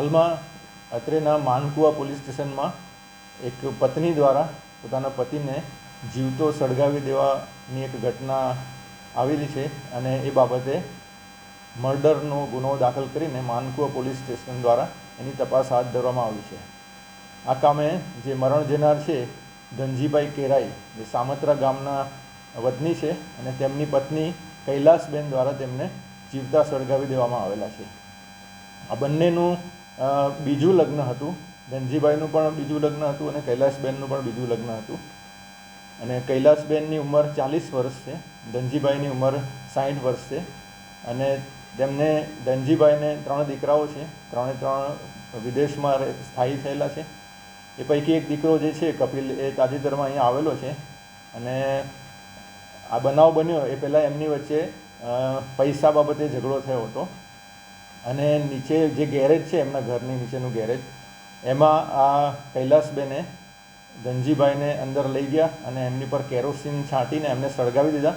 હાલમાં અત્રેના માનકુવા પોલીસ સ્ટેશનમાં એક પત્ની દ્વારા પોતાના પતિને જીવતો સળગાવી દેવાની એક ઘટના આવેલી છે અને એ બાબતે મર્ડરનો ગુનો દાખલ કરીને માનકુવા પોલીસ સ્ટેશન દ્વારા એની તપાસ હાથ ધરવામાં આવી છે. આ કામે જે મરણ જનાર છે, ધનજીભાઈ કેરાઈ, જે સામત્રા ગામના વતની છે અને તેમની પત્ની કૈલાસબેન દ્વારા તેમને જીવતા સળગાવી દેવામાં આવેલા છે. આ બંનેનું બીજું લગ્ન હતું. ધનજીભાઈનું પણ બીજું લગ્ન હતું અને કૈલાસબેનનું પણ બીજું લગ્ન હતું. અને કૈલાસબેનની ઉંમર ચાલીસ વર્ષ છે. ધનજીભાઈની ઉંમર સાઠ વર્ષ છે. અને તેમને ધનજીભાઈને ત્રણ દીકરાઓ છે. ત્રણે ત્રણ વિદેશમાં સ્થાયી થયેલા છે. એ પૈકી એક દીકરો જે છે, કપિલ, એ તાજેતરમાં અહીંયા આવેલો છે. અને આ બનાવ બન્યો એ પહેલાં એમની વચ્ચે પૈસા બાબતે ઝઘડો થયો હતો. અને નીચે જે ગેરેજ છે, એમના ઘરની નીચેનું ગેરેજ, એમાં આ કૈલાસબેને, ધનજીભાઈને અંદર લઈ ગયા અને એમની પર કેરોસીન છાંટીને એમને સળગાવી દીધા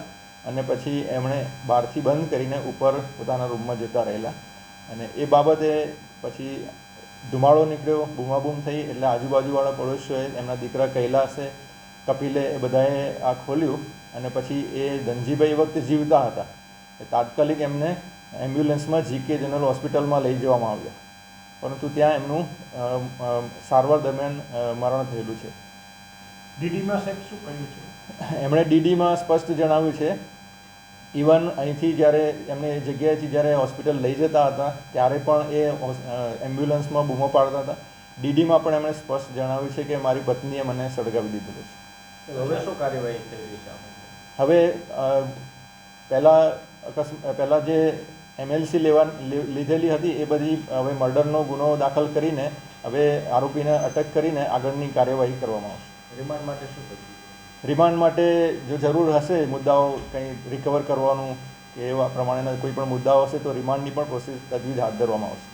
અને પછી એમણે બહારથી બંધ કરીને ઉપર પોતાના રૂમમાં જતા રહેલા. અને એ બાબતે પછી ધુમાડો નીકળ્યો, બૂમાબૂમ થઈ, એટલે આજુબાજુવાળા પડોશીઓએ એમના દીકરા કૈલાસે, કપિલે એ બધાએ આ ખોલ્યું અને પછી એ ધનજીભાઈ વખતે જીવતા હતા. તાત્કાલિક એમને એમ્બ્યુલન્સમાં જીકે જનરલ હોસ્પિટલમાં લઈ જવામાં આવ્યા. પરંતુ ત્યાં એમનું સારવાર દરમિયાન મરણ થયેલું છે. ડીડીમાં સાહેબ શું કહ્યું છે? એમણે ડીડીમાં સ્પષ્ટ જણાવ્યું છે ઇવન અહીંથી જ્યારે એમને એ જગ્યાએથી જ્યારે હોસ્પિટલ લઈ જતા હતા ત્યારે પણ એ એમ્બ્યુલન્સમાં બૂમો પાડતા હતા. ડીડીમાં પણ એમણે સ્પષ્ટ જણાવ્યું છે કે મારી પત્નીએ મને સળગાવી દીધેલું છે. હવે શું કાર્યવાહી થઈ રહી છે હવે પહેલાં પહેલાં જે એમએલસી લેવા લીધેલી હતી એ બધી હવે મર્ડરનો ગુનો દાખલ કરીને હવે આરોપીને અટક કરીને આગળની કાર્યવાહી કરવામાં આવશે. રિમાન્ડ માટે શું કર્યું રિમાન્ડ માટે જો જરૂર હશે મુદ્દાઓ કંઈ રિકવર કરવાનું કે એવા પ્રમાણેના કોઈ પણ મુદ્દાઓ હશે તો રિમાન્ડની પણ પ્રોસેસ તજવીજ હાથ ધરવામાં આવશે.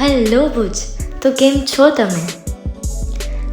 હેલો ભુજ. તો કેમ છો તમે?